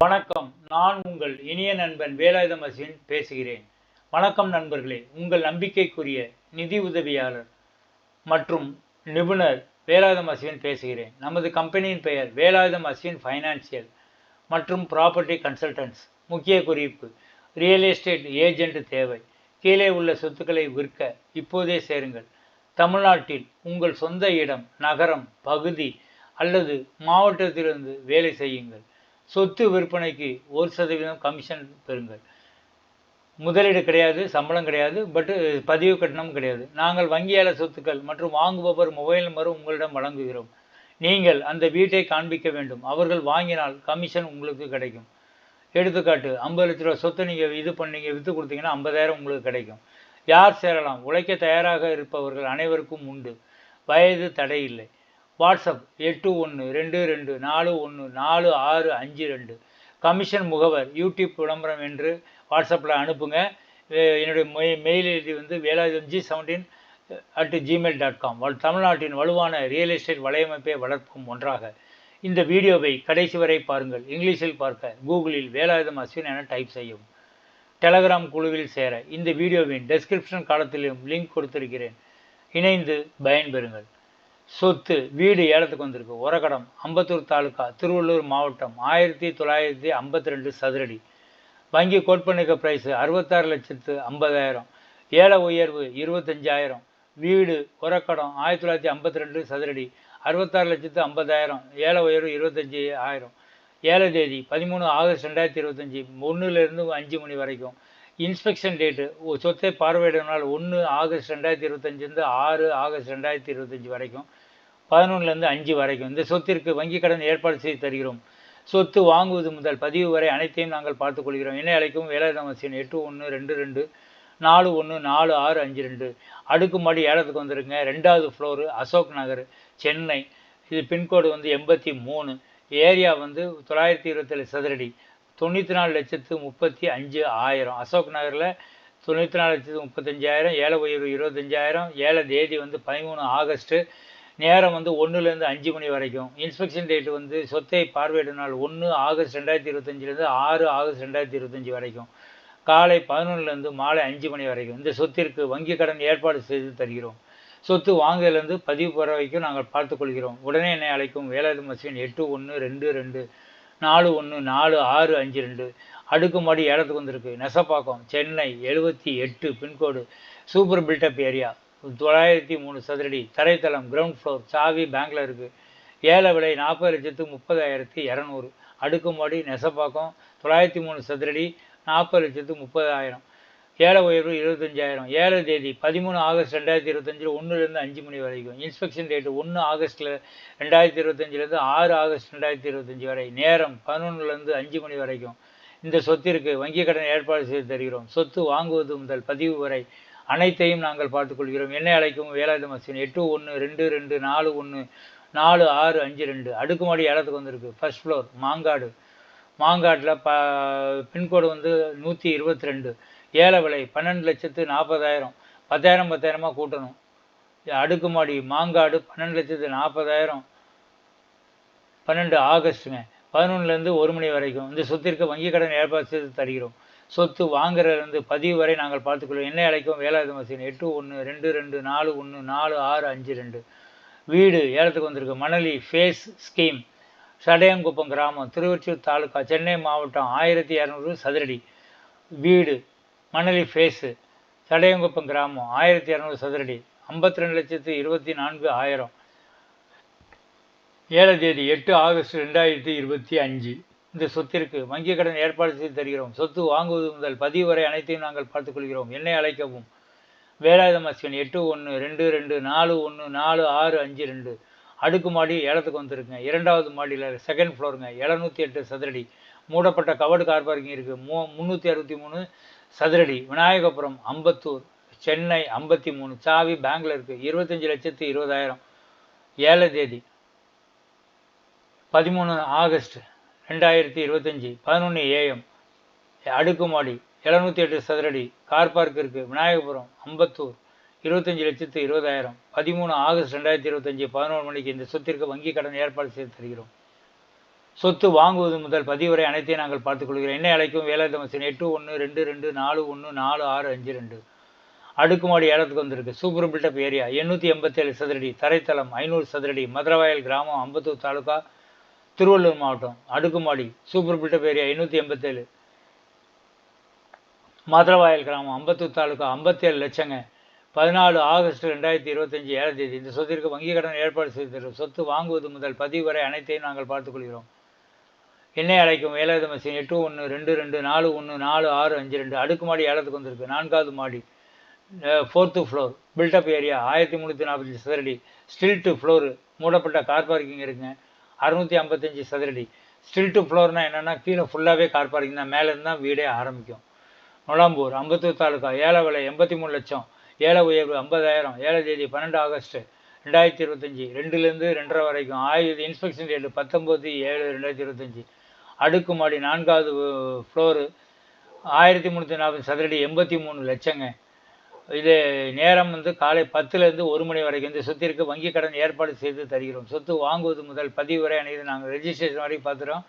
வணக்கம். நான் உங்கள் இனிய நண்பன் வேலாயுதம் அஸ்வின் பேசுகிறேன். வணக்கம் நண்பர்களே. உங்கள் நம்பிக்கைக்குரிய நிதி உதவியாளர் மற்றும் நிபுணர் வேலாயுதம் அஸ்வின் பேசுகிறேன். நமது கம்பெனியின் பெயர் வேலாயுதம் அஸ்வின் ஃபைனான்சியல் மற்றும் ப்ராப்பர்ட்டி கன்சல்டன்ஸ் முக்கிய குறிப்பு ரியல் எஸ்டேட் ஏஜென்ட் தேவை. கீழே உள்ள சொத்துக்களை விற்க இப்போதே சேருங்கள். தமிழ்நாட்டில் உங்கள் சொந்த இடம் நகரம் பகுதி அல்லது மாவட்டத்திலிருந்து வேலை செய்யுங்கள். சொத்து விற்பனைக்கு ஒரு சதவீதம் கமிஷன் பெறுங்கள். முதலீடு கிடையாது சம்பளம் கிடையாது பட்டு பதிவு கட்டணம் கிடையாது. நாங்கள் வங்கியால சொத்துக்கள் மற்றும் வாங்குபவர் மொபைல் நம்பரும் உங்களிடம் வழங்குகிறோம். நீங்கள் அந்த வீட்டை காண்பிக்க வேண்டும். அவர்கள் வாங்கினால் கமிஷன் உங்களுக்கு கிடைக்கும். எடுத்துக்காட்டு ஐம்பது லட்ச ரூபா சொத்தை நீங்கள் இது பண்ணீங்க விற்று கொடுத்தீங்கன்னா ஐம்பதாயிரம் உங்களுக்கு கிடைக்கும். யார் சேரலாம்? உழைக்க தயாராக இருப்பவர்கள் அனைவருக்கும் உண்டு. வயது தடை இல்லை வாட்ஸ்அப் எட்டு ஒன்று ரெண்டு ரெண்டு நாலு ஒன்று நாலு ஆறு அஞ்சு ரெண்டு. கமிஷன் முகவர் யூடியூப் விளம்பரம் என்று வாட்ஸ்அப்பில் அனுப்புங்க. என்னுடைய மெய் மெயில் ஐடி வந்து Velayutham G seventeen at Gmail dot com தமிழ்நாட்டின் வலுவான ரியல் எஸ்டேட் வலையமைப்பை வளர்க்கும் ஒன்றாக இந்த வீடியோவை கடைசி வரை பாருங்கள். இங்கிலீஷில் பார்க்க கூகுளில் வேலாயுதம் அஸ்வின் என டைப் செய்யவும். டெலகிராம் குழுவில் சேர இந்த வீடியோவின் டெஸ்கிரிப்ஷன் காலத்திலும் லிங்க் கொடுத்திருக்கிறேன். இணைந்து பயன்பெறுங்கள். சொத்து வீடு ஏலத்துக்கு வந்திருக்கு. உரகடம் அம்பத்தூர் தாலுக்கா திருவள்ளூர் மாவட்டம் ஆயிரத்தி தொள்ளாயிரத்தி ஐம்பத்தி ரெண்டு சதுரடி. வங்கி கோட்பணிக்க ப்ரைஸு அறுபத்தாறு லட்சத்து ஐம்பதாயிரம். ஏல உயர்வு இருபத்தஞ்சாயிரம். வீடு உரக்கடம் ஆயிரத்தி தொள்ளாயிரத்தி ஐம்பத்தி ரெண்டு சதுரடி. அறுபத்தாறு லட்சத்து ஐம்பதாயிரம். ஏல உயர்வு இருபத்தஞ்சி ஆயிரம் ஏழை தேதி பதிமூணு ஆகஸ்ட் ரெண்டாயிரத்தி இருபத்தஞ்சி ஒன்றுலேருந்து அஞ்சு மணி வரைக்கும். Inspection date. சொத்தை பார்வையிடும் நாள் ஒன்று ஆகஸ்ட் ரெண்டாயிரத்தி இருபத்தஞ்சிலேருந்து ஆறு ஆகஸ்ட் ரெண்டாயிரத்தி இருபத்தஞ்சி வரைக்கும் பதினொன்றுலேருந்து அஞ்சு வரைக்கும். இந்த சொத்திற்கு வங்கி கடன் ஏற்பாடு செய்து தருகிறோம். சொத்து வாங்குவது முதல் பதிவு வரை அனைத்தையும் நாங்கள் பார்த்துக்கொள்கிறோம் இணை அழைக்கும் வேலாயுதம் எட்டு ஒன்று ரெண்டு ரெண்டு நாலு ஒன்று நாலு ஆறு அஞ்சு ரெண்டு. அடுக்குமாடி ஏலத்துக்கு வந்துருங்க ரெண்டாவது ஃப்ளோரு அசோக் நகர் சென்னை. இது பின்கோடு வந்து எண்பத்தி மூணு. ஏரியா வந்து தொள்ளாயிரத்தி இருபத்தேழு சதுரடி. தொண்ணூற்றி நாலு லட்சத்து முப்பத்தி அஞ்சு ஆயிரம். அசோக் நகரில் தொண்ணூற்றி நாலு லட்சத்து முப்பத்தஞ்சாயிரம் ஏழை உயர்வு இருபத்தஞ்சாயிரம் ஏழை தேதி வந்து பதிமூணு ஆகஸ்ட்டு நேரம் வந்து ஒன்றுலேருந்து அஞ்சு மணி வரைக்கும். இன்ஸ்பெக்ஷன் டேட் வந்து சொத்தை பார்வையிடும் நாள் ஒன்று ஆகஸ்ட் ரெண்டாயிரத்தி இருபத்தஞ்சிலேருந்து ஆறு ஆகஸ்ட் ரெண்டாயிரத்தி இருபத்தஞ்சி வரைக்கும். காலை பதினொன்றுலேருந்து மாலை அஞ்சு மணி வரைக்கும். இந்த சொத்திற்கு வங்கி கடன் ஏற்பாடு செய்து தருகிறோம். சொத்து வாங்குதலேருந்து பதிவு பெற வரைக்கும் நாங்கள் பார்த்துக்கொள்கிறோம். உடனே என்னை அழைக்கும் வேலாயுத மசின் எட்டு ஒன்று ரெண்டு ரெண்டு நாலு ஒன்று நாலு ஆறு அஞ்சு ரெண்டு. அடுக்குமாடி ஏலத்துக்கு வந்திருக்கு. நெசப்பாக்கம் சென்னை எழுபத்தி எட்டு பின்கோடு. Super build up area. தொள்ளாயிரத்தி மூணு சதுரடி. தரைத்தளம் கிரவுண்ட் ஃப்ளோர் சாவி பேங்க்கில் இருக்குது ஏல விலை நாற்பது லட்சத்து முப்பதாயிரத்தி இரநூறு. அடுக்குமாடி நெசப்பாக்கம் தொள்ளாயிரத்தி மூணு சதுரடி நாற்பது லட்சத்து முப்பதாயிரம். ஏல உயர்வு இருபத்தஞ்சாயிரம். ஏழு தேதி பதிமூணு ஆகஸ்ட் ரெண்டாயிரத்தி இருபத்தஞ்சில் ஒன்றுலேருந்து அஞ்சு மணி வரைக்கும். இன்ஸ்பெக்ஷன் டேட்டு ஒன்று ஆகஸ்ட்டில் ரெண்டாயிரத்தி இருபத்தஞ்சிலேருந்து ஆறு ஆகஸ்ட் ரெண்டாயிரத்தி இருபத்தஞ்சி வரை. நேரம் பதினொன்றுலேருந்து அஞ்சு மணி வரைக்கும். இந்த சொத்திற்கு வங்கி கடன் ஏற்பாடு செய்து தருகிறோம். சொத்து வாங்குவது முதல் பதிவு வரை அனைத்தையும் நாங்கள் பார்த்துக்கொள்கிறோம் என்னை அழைக்கும் வேலாயுத மசின் எட்டு ஒன்று ரெண்டு ரெண்டு நாலு ஒன்று நாலு ஆறு அஞ்சு ரெண்டு. அடுக்குமாடி ஏலத்துக்கு வந்திருக்கு. First floor Mangadu. மாங்காட்டில் ப பின்கோடு வந்து நூற்றி இருபத்தி ரெண்டு. ஏல விலை பன்னெண்டு லட்சத்து நாற்பதாயிரம். பத்தாயிரம் பத்தாயிரமாக கூட்டணும். அடுக்குமாடி மாங்காடு பன்னெண்டு லட்சத்து நாற்பதாயிரம். பன்னெண்டு ஆகஸ்ட்டுங்க. பதினொன்றுலேருந்து ஒரு மணி வரைக்கும். இந்த சொத்திற்கு வங்கி கடன் ஏற்பாடு செய்து தருகிறோம். சொத்து வாங்குறதுலேருந்து பதிவு வரை நாங்கள் பார்த்துக்கொள்வோம். என்ன அழைக்கும்? வேலாயுத மசின் எட்டு ஒன்று ரெண்டு ரெண்டு நாலு ஒன்று நாலு ஆறு அஞ்சு ரெண்டு. வீடு ஏலத்துக்கு வந்திருக்கு. மணலி ஃபேஸ் ஸ்கீம் சடையங்குப்பம் கிராமம். திருவொற்றியூர் தாலுக்கா சென்னை மாவட்டம் ஆயிரத்தி இரநூறு சதுரடி. வீடு மணலி ஃபேஸு சடையங்குப்பம் கிராமம் ஆயிரத்தி இரநூறு சதுரடி ஐம்பத்தி ரெண்டு லட்சத்து இருபத்தி நான்கு ஆயிரம். ஏழு தேதி எட்டு ஆகஸ்ட் ரெண்டாயிரத்தி இருபத்தி அஞ்சு. இந்த சொத்திற்கு வங்கி கடன் ஏற்பாடு செய்து தருகிறோம். சொத்து வாங்குவது முதல் பதிவு வரை அனைத்தையும் நாங்கள் பார்த்துக்கொள்கிறோம் என்னை அழைக்கவும். வேலாயுதம் அஸ்வின் எட்டு ஒன்று ரெண்டு ரெண்டு நாலு ஒன்று நாலு ஆறு அஞ்சு ரெண்டு. அடுக்கு மாடி ஏலத்துக்கு வந்துருங்க. இரண்டாவது மாடியில் செகண்ட் ஃப்ளோருங்க எழுநூற்றி எட்டு சதுரடி. மூடப்பட்ட கவர்டு கார் பார்க்கிங் இருக்குது மூ முந்நூற்றி அறுபத்தி மூணு சதுரடி விநாயகபுரம் அம்பத்தூர் சென்னை ஐம்பத்தி மூணு சாவி பேங்கில் இருக்குது இருபத்தஞ்சி லட்சத்து இருபதாயிரம் ஏழை தேதி பதிமூணு ஆகஸ்ட் ரெண்டாயிரத்தி இருபத்தஞ்சி பதினொன்று ஏஎம் அடுக்குமாடி எழுநூற்றி எட்டு சதுரடி கார் பார்க் இருக்குது விநாயகபுரம் அம்பத்தூர் இருபத்தஞ்சி லட்சத்து இருபதாயிரம் பதிமூணு ஆகஸ்ட் ரெண்டாயிரத்தி இருபத்தஞ்சி பதினோரு மணிக்கு இந்த சொத்திற்கு வங்கி கடன் ஏற்பாடு செய்து தருகிறோம். சொத்து வாங்குவது முதல் பதிவுரை அனைத்தையும் நாங்கள் பார்த்துக்கொள்கிறோம். என்ன அழைக்கும் வேலாயுத மசின் எட்டு ஒன்று ரெண்டு ரெண்டு நாலு ஒன்று நாலு ஆறு அஞ்சு ரெண்டு. அடுக்குமாடி ஏலத்துக்கு வந்திருக்கு. சூப்பர் பில்டப் ஏரியா எண்ணூற்றி எண்பத்தேழு சதுரடி தரைத்தளம் ஐநூறு சதுரடி மதுரவாயல் கிராமம் அம்பத்தூர் தாலுக்கா திருவள்ளூர் மாவட்டம். அடுக்குமாடி சூப்பர் பில்டப் ஏரியா எண்ணூற்றி எண்பத்தேழு மதுரவாயல் கிராமம் அம்பத்தூர் தாலுக்கா ஐம்பத்தேழு லட்சங்க. பதினாலு ஆகஸ்ட் ரெண்டாயிரத்தி இருபத்தஞ்சி ஏழாம் தேதி. இந்த சொத்திற்கு வங்கி கடன் ஏற்பாடு செய்து சொத்து வாங்குவது முதல் பதிவு வரை அனைத்தையும் நாங்கள் பார்த்துக்கொள்கிறோம். என்னை அழைக்கும் ஏழாவது மசின் எட்டு ஒன்று ரெண்டு ரெண்டு நாலு ஒன்று நாலு ஆறு அஞ்சு ரெண்டு. அடுக்கு மாடி ஏலத்துக்கு வந்திருக்கு. நான்காவது மாடி. ஃபோர்த்து ஃப்ளோர் பில்டப் ஏரியா ஆயிரத்தி முந்நூற்றி நாற்பத்தஞ்சு சதுரடி. ஸ்டில்ட்டு ஃப்ளோரு மூடப்பட்ட கார் பார்க்கிங் இருக்குங்க அறுநூற்றி ஐம்பத்தஞ்சு சதுரடி. ஸ்டில்ட்டு ஃப்ளோர்னால் என்னென்னா கீழே ஃபுல்லாகவே கார் பார்க்கிங் தான். மேலேருந்து தான் வீடே ஆரம்பிக்கும். நொலாம்பூர் அம்பத்தூர் தாலுக்கா ஏழை விலை எண்பத்தி மூணு லட்சம். ஏழை உயர்வு ஐம்பதாயிரம். ஏழை தேதி பன்னெண்டு ஆகஸ்ட்டு ரெண்டாயிரத்தி இருபத்தஞ்சி. ரெண்டுலேருந்து ரெண்டரை வரைக்கும். ஆயுத இன்ஸ்பெக்ஷன் டேட்டு பத்தொம்போது ஏழு ரெண்டாயிரத்தி இருபத்தஞ்சி. அடுக்குமாடி நான்காவது ஃப்ளோரு ஆயிரத்தி முந்நூற்றி நாற்பது சதுரடி எண்பத்தி மூணு லட்சங்க. இது நேரம் வந்து காலை பத்துலேருந்து ஒரு மணி வரைக்கும் இந்த சொத்திற்கு வங்கி கடன் ஏற்பாடு செய்து தருகிறோம். சொத்து வாங்குவது முதல் பதிவு வரை அனைத்து நாங்கள் ரெஜிஸ்ட்ரேஷன் வரைக்கும் பார்த்துறோம்.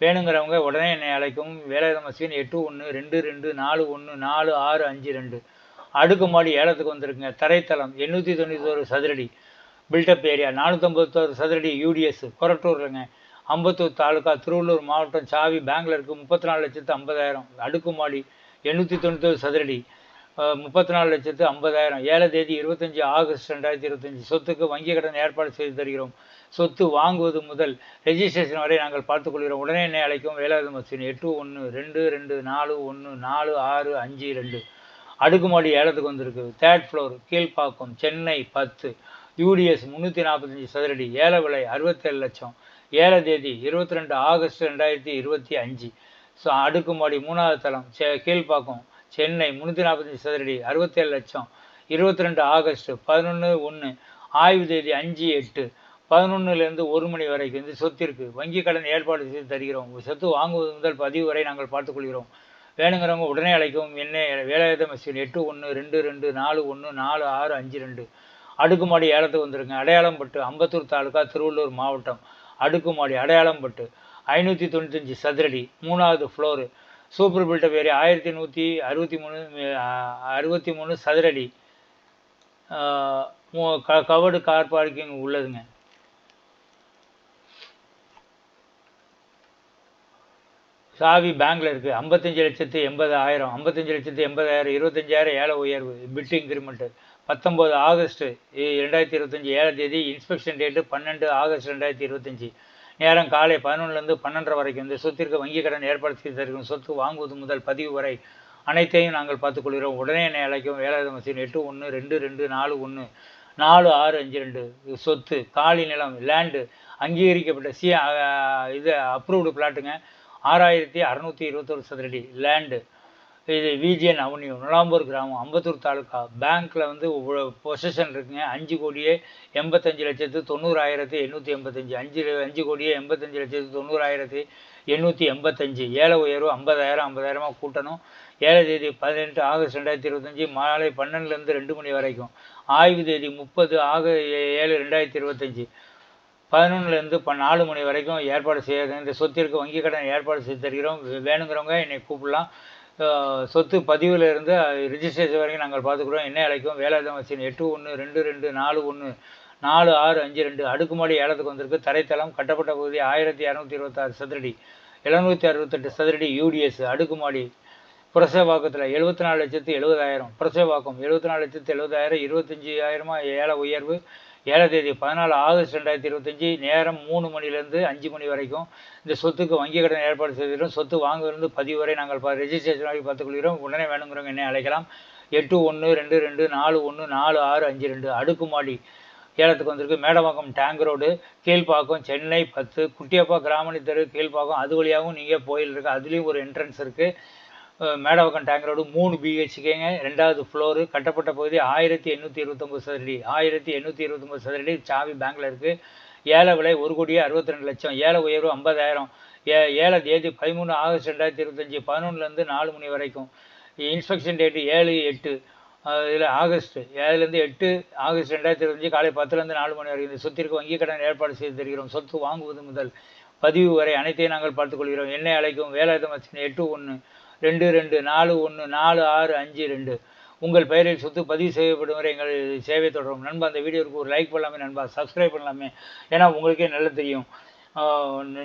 வேணுங்கிறவங்க உடனே என்னை அழைக்கும். வேலை மசீன் எட்டு ஒன்று ரெண்டு ரெண்டு நாலு ஒன்று நாலு ஆறு அஞ்சு ரெண்டு. அடுக்குமாடி ஏலத்துக்கு வந்திருக்குங்க. தரைத்தளம் எண்ணூற்றி தொண்ணூத்தோரு சதுரடி. பில்டப் ஏரியா நானூற்றம்பத்தோரு சதுரடி யூடிஎஸ் கொரட்டூர்லங்க. அம்பத்தூர் தாலுக்கா திருவள்ளூர் மாவட்டம் சாவி பேங்கில் இருக்குது முப்பத்தி நாலு லட்சத்து ஐம்பதாயிரம். அடுக்குமாடி எண்ணூற்றி தொண்ணூத்தொரு சதுரடி முப்பத்தி நாலு லட்சத்து ஐம்பதாயிரம். ஏழை தேதி இருபத்தஞ்சி ஆகஸ்ட் ரெண்டாயிரத்தி இருபத்தஞ்சி. சொத்துக்கு வங்கி கடன் ஏற்பாடு செய்து தருகிறோம். சொத்து வாங்குவது முதல் ரெஜிஸ்ட்ரேஷன் வரை நாங்கள் பார்த்துக்கொள்கிறோம் உடனே என்னை அழைக்கும் வேலாயுத மசின் எட்டு ஒன்று ரெண்டு ரெண்டு நாலு ஒன்று நாலு ஆறு அஞ்சு ரெண்டு. அடுக்குமாடி ஏலத்துக்கு வந்திருக்கு. தேர்ட் ஃப்ளோர் கீழ்ப்பாக்கம் சென்னை பத்து. யூடிஎஸ் முந்நூற்றி நாற்பத்தஞ்சு சதுரடி. ஏல விலை அறுபத்தேழு லட்சம். ஏழாம் தேதி இருபத்தி ரெண்டு ஆகஸ்ட் ரெண்டாயிரத்தி இருபத்தி அஞ்சு. ஸோ அடுக்குமாடி மூணாவது தளம் செ கீழ்ப்பாக்கம் சென்னை முந்நூற்றி நாற்பத்தஞ்சு சதுரடி அறுபத்தேழு லட்சம். இருபத்தி ரெண்டு ஆகஸ்ட் பதினொன்று ஒன்று ஆய்வு தேதி அஞ்சு எட்டு. பதினொன்றுலேருந்து ஒரு மணி வரைக்கும் இந்த சொத்திற்கு வங்கி கடன் ஏற்பாடு செய்து தருகிறோம். சொத்து வாங்குவது முதல் பதிவு வரை நாங்கள் பார்த்துக்கொள்கிறோம். வேணுங்கிறவங்க உடனே அழைக்கவும். என்ன வேலாயுத மிஷின் எட்டு ஒன்று ரெண்டு ரெண்டு நாலு ஒன்று நாலு ஆறு அஞ்சு ரெண்டு. அடுக்குமாடி ஏலத்துக்கு வந்துருங்க. அடையாளம் பட்டு அம்பத்தூர் தாலுக்கா திருவள்ளூர் மாவட்டம். அடுக்குமாடி அடையாளம் பட்டு ஐநூற்றி தொண்ணூத்தஞ்சு சதுரடி மூணாவது ஃப்ளோரு சூப்பர் பில்டப் ஏரியா ஆயிரத்தி நூற்றி அறுபத்தி மூணு அறுபத்தி மூணு சதுரடி. கவர்டு கார் பார்க்கிங் உள்ளதுங்க. சாவி பேங்க்ல இருக்குது ஐம்பத்தஞ்சு லட்சத்து எண்பதாயிரம் ஐம்பத்தஞ்சு லட்சத்து எண்பதாயிரம் இருபத்தஞ்சாயிரம் ஏழை உயர்வு பிட்டு இன்க்ரிமெண்ட்டு பத்தொம்போது ஆகஸ்ட்டு ரெண்டாயிரத்தி இருபத்தஞ்சி ஏழாம் தேதி இன்ஸ்பெக்ஷன் டேட்டு பன்னெண்டு ஆகஸ்ட் ரெண்டாயிரத்தி இருபத்தஞ்சி. நேரம் காலை பதினொன்றுலேருந்து பன்னெண்டரை வரைக்கும். இந்த சொத்திற்கு வங்கி கடன் ஏற்பாடு செய்து தருகிறோம். சொத்து வாங்குவது முதல் பதிவு வரை அனைத்தையும் நாங்கள் பார்த்துக்கொள்கிறோம் உடனே என்னை அழைக்கும் வேலாயுத மசீன் எட்டு ஒன்று ரெண்டு ரெண்டு நாலு ஒன்று. நாலு ஆறு அஞ்சு ரெண்டு. சொத்து காலி நிலம் லேண்டு அங்கீகரிக்கப்பட்ட சி இது அப்ரூவ்டு பிளாட்டுங்க ஆறாயிரத்தி அறநூற்றி இருபத்தொரு சதுரடி லேண்டு இது விஜிஎன் அவனியூ நுலாம்பூர் கிராமம் அம்பத்தூர் தாலுக்கா பேங்க்கில் வந்து இவ்வளோ பொசிஷன் இருக்குங்க. அஞ்சு கோடியே எண்பத்தஞ்சு லட்சத்து தொண்ணூறாயிரத்தி எண்ணூற்றி எண்பத்தஞ்சு. அஞ்சு அஞ்சு கோடியே எண்பத்தஞ்சு லட்சத்து தொண்ணூறாயிரத்தி எண்ணூற்றி எண்பத்தஞ்சு. ஏழை உயர்வு ஐம்பதாயிரம் ஐம்பதாயிரமாக கூட்டணும். ஏழை தேதி பதினெட்டு ஆகஸ்ட் ரெண்டாயிரத்தி இருபத்தஞ்சி மாலை பன்னெண்டுலேருந்து ரெண்டு மணி வரைக்கும். ஆய்வு தேதி முப்பது ஆக ஏழு ரெண்டாயிரத்தி இருபத்தஞ்சி. பதினொன்றுலேருந்து இப்போ நாலு மணி வரைக்கும் ஏற்பாடு செய்ய இந்த சொத்திற்கு வங்கி கடன் ஏற்பாடு செய்து தருகிறோம். வேணுங்கிறவங்க என்னை கூப்பிடலாம். சொத்து பதிவில் இருந்து ரிஜிஸ்ட்ரேஷன் வரைக்கும் நாங்கள் பார்த்துக்குறோம். என்ன அழைக்கும் வேலாயுதம் வச்சின் எட்டு ஒன்று ரெண்டு ரெண்டு நாலு ஒன்று நாலு ஆறு அஞ்சு ரெண்டு அடுக்குமாடி ஏலத்துக்கு வந்திருக்கு. தரைத்தளம் கட்டப்பட்ட பகுதி ஆயிரத்தி இரநூத்தி இருபத்தாறு சதுரடி எழுநூற்றி அறுபத்தெட்டு சதுரடி யூடிஎஸ் அடுக்குமாடி புரசவாக்கத்தில் எழுபத்தி நாலு லட்சத்து எழுபதாயிரம் புரசவாக்கம் எழுபத்தி நாலு லட்சத்து எழுபதாயிரம் இருபத்தஞ்சி ஆயிரமா ஏழை உயர்வு ஏழாம் தேதி பதினாலு ஆகஸ்ட் ரெண்டாயிரத்தி இருபத்தஞ்சி நேரம் மூணு மணிலேருந்து அஞ்சு மணி வரைக்கும் இந்த சொத்துக்கு வங்கி கடன் ஏற்பாடு செய்திருக்கிறோம் சொத்து வாங்குவது பதிவு வரை நாங்கள் ரெஜிஸ்ட்ரேஷன் வரை பார்த்துக்கொள்கிறோம். உடனே வேணுங்கிறவங்க என்ன அழைக்கலாம். எட்டு ஒன்று ரெண்டு ரெண்டு நாலு ஒன்று நாலு ஆறு அஞ்சு ரெண்டு. அடுக்குமாடி ஏலத்துக்கு வந்திருக்கு. மேடவாக்கம் டேங்க் ரோடு கீழ்ப்பாக்கம் சென்னை பத்து குட்டியப்பா கிராமணி தெரு கீழ்ப்பாக்கம். அது வழியாகவும் நீங்கள் போயில் இருக்குது அதுலேயும் ஒரு என்ட்ரன்ஸ் இருக்குது மேடவக்கம் டேங்க் ரோடு மூணு பிஹெச்கேங்க ரெண்டாவது ஃப்ளோரு கட்டப்பட்ட பகுதி ஆயிரத்தி எண்ணூற்றி இருபத்தொம்பது சதுரடி. ஆயிரத்தி எண்ணூற்றி இருபத்தொம்பது சதுரடி சாவி பேங்கில் இருக்குது ஏழை விலை ஒரு கோடியே அறுபத்தி ரெண்டு லட்சம். ஏழை உயர்வு ஐம்பதாயிரம். ஏ ஏழை தேதி பதிமூணு ஆகஸ்ட் ரெண்டாயிரத்தி இருபத்தஞ்சி பதினொன்றுலேருந்து நாலு மணி வரைக்கும். இன்ஸ்பெக்ஷன் டேட்டு ஏழு எட்டு. இதில் ஆகஸ்ட். ஏழுலேருந்து எட்டு ஆகஸ்ட் ரெண்டாயிரத்தி இருபத்தஞ்சி காலை பத்துலேருந்து நாலு மணி வரைக்கும். இந்த சொத்திற்கு வங்கி கடன் ஏற்பாடு செய்து தருகிறோம். சொத்து வாங்குவது முதல். பதிவு வரை அனைத்தையும் நாங்கள் பார்த்துக்கொள்கிறோம் என்னை அழைக்கும் வேலாயுதம் அசின் எட்டு ஒன்று ரெண்டு ரெண்டு நாலு ஒன்று நாலு ஆறு அஞ்சு ரெண்டு. உங்கள் பெயரில் சொத்து பதிவு செய்யப்படும் வரை எங்கள் சேவை தொடரும். நண்பா அந்த வீடியோவுக்கு ஒரு லைக் பண்ணலாமே நண்பா? சப்ஸ்கிரைப் பண்ணலாமே? ஏன்னா உங்களுக்கே நல்லா தெரியும்.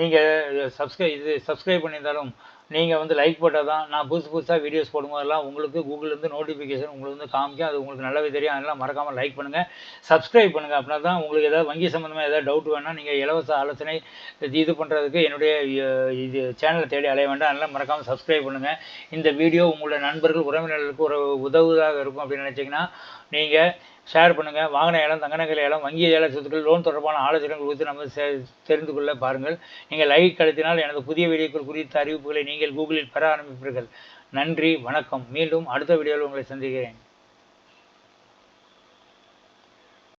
நீங்கள் சப்ஸ்கிரை இது சப்ஸ்கிரைப் பண்ணியிருந்தாலும் நீங்கள் வந்து லைக் போட்டால் தான் நான் புதுசு புதுசாக வீடியோஸ் போடும்போதெல்லாம் உங்களுக்கு கூகுள்லேருந்து நோட்டிஃபிகேஷன் உங்களுக்கு வந்து காமிக்கும். அது உங்களுக்கு நல்லாவே தெரியும். அதெல்லாம் மறக்காமல் லைக் பண்ணுங்கள் சப்ஸ்கிரைப் பண்ணுங்கள் அப்படின்னா தான் உங்களுக்கு ஏதாவது வங்கி சம்மந்தமாக ஏதாவது டவுட் வேணால் நீங்கள் இலவச ஆலோசனை இது பண்ணுறதுக்கு என்னுடைய இது சேனலை தேடி அலைய வேண்டாம். அதெல்லாம் மறக்காமல் சப்ஸ்கிரைப் பண்ணுங்கள் இந்த வீடியோ உங்களுடைய நண்பர்கள் உறவினர்களுக்கு ஒரு உதவுதாக இருக்கும் அப்படின்னு நினச்சிங்கன்னா நீங்கள் ஷேர் பண்ணுங்கள் வாகன ஏலம் தங்கநகை ஏலம் வங்கி ஏல சொத்துக்கள் லோன் தொடர்பான ஆலோசனைகள் குறித்து நம்ம தெரிந்து கொள்ள பாருங்கள். நீங்கள் லைக் அழுத்தினால் எனது புதிய வீடியோக்கள் குறித்த அறிவிப்புகளை நீங்கள் நீங்கள் கூகுளில் பெற ஆரம்பிப்பீர்கள். நன்றி வணக்கம். மீண்டும் அடுத்த வீடியோவில் உங்களை சந்திக்கிறேன்.